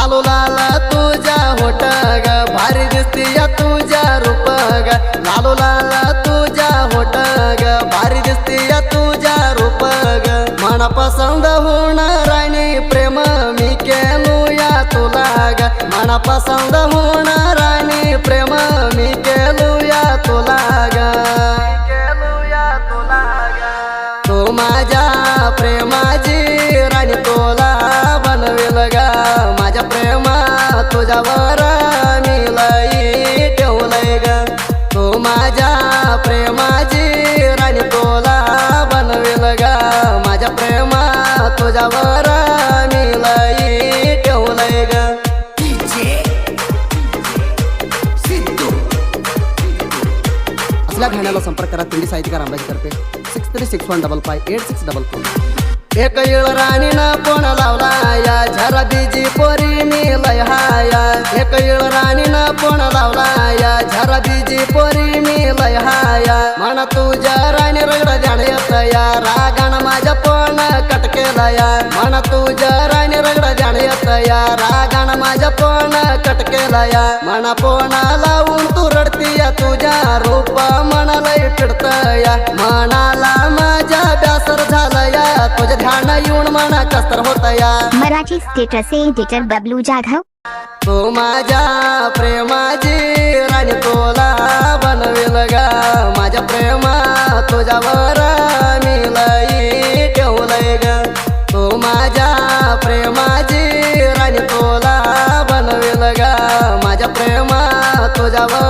लालू लाला तुझ्या होट ग भारी दिसती या तुझ्या रूप ग लालू लाला तुझ्या होट ग भारी दिसती या तुझ्या रूप ग मनापसंद होणार आणि प्रेम मी केलो या तुला ग मनापसंद होणार आणि प्रेम मी केलो या तुला ग केलो या तुला ग तू माझ्या प्रेमाची तुझ्यावर मी लई ठेवलंय ग. तू माझ्या प्रेमाची राणी तुला बनवेल ग. माझ्या प्रेमा तुझ्यावर मी लई ठेवलंय ग. असल्या घाण्याला संपर्क करा. पिंडी साहित्यकार अंबाजीतर्फे six three six one double five eight six double four. एक येळ राणीनं हाया एक राणीनं पण लावला या झरा बीजी पोरी मी लय हाया. म्हणा तुझ्या राणी रगड ध्यान येत या रागानं माझ्या पण कट केला या म्हणा तुझ्या राणी रगड ध्यान येत या रागानं माझ्या पण कट केला या म्हणा पोणा लावून तू रडती या तुझ्या रूप मनाला फिरत या मनाला माझ्या ब्यासर झालं या तुझ्या ध्यान येऊन मना कस्तर होत या मराठी स्टेटस एडिटर बबलू जाधव. तू माझ्या प्रेमाची राणी तुला बनवेल ग. माझ्या प्रेमा तुझ्यावर मी लई ठेवलंय ग. तू माझ्या प्रेमाची राणी तुला बनवेल ग. माझ्या प्रेमा तुझ्यावर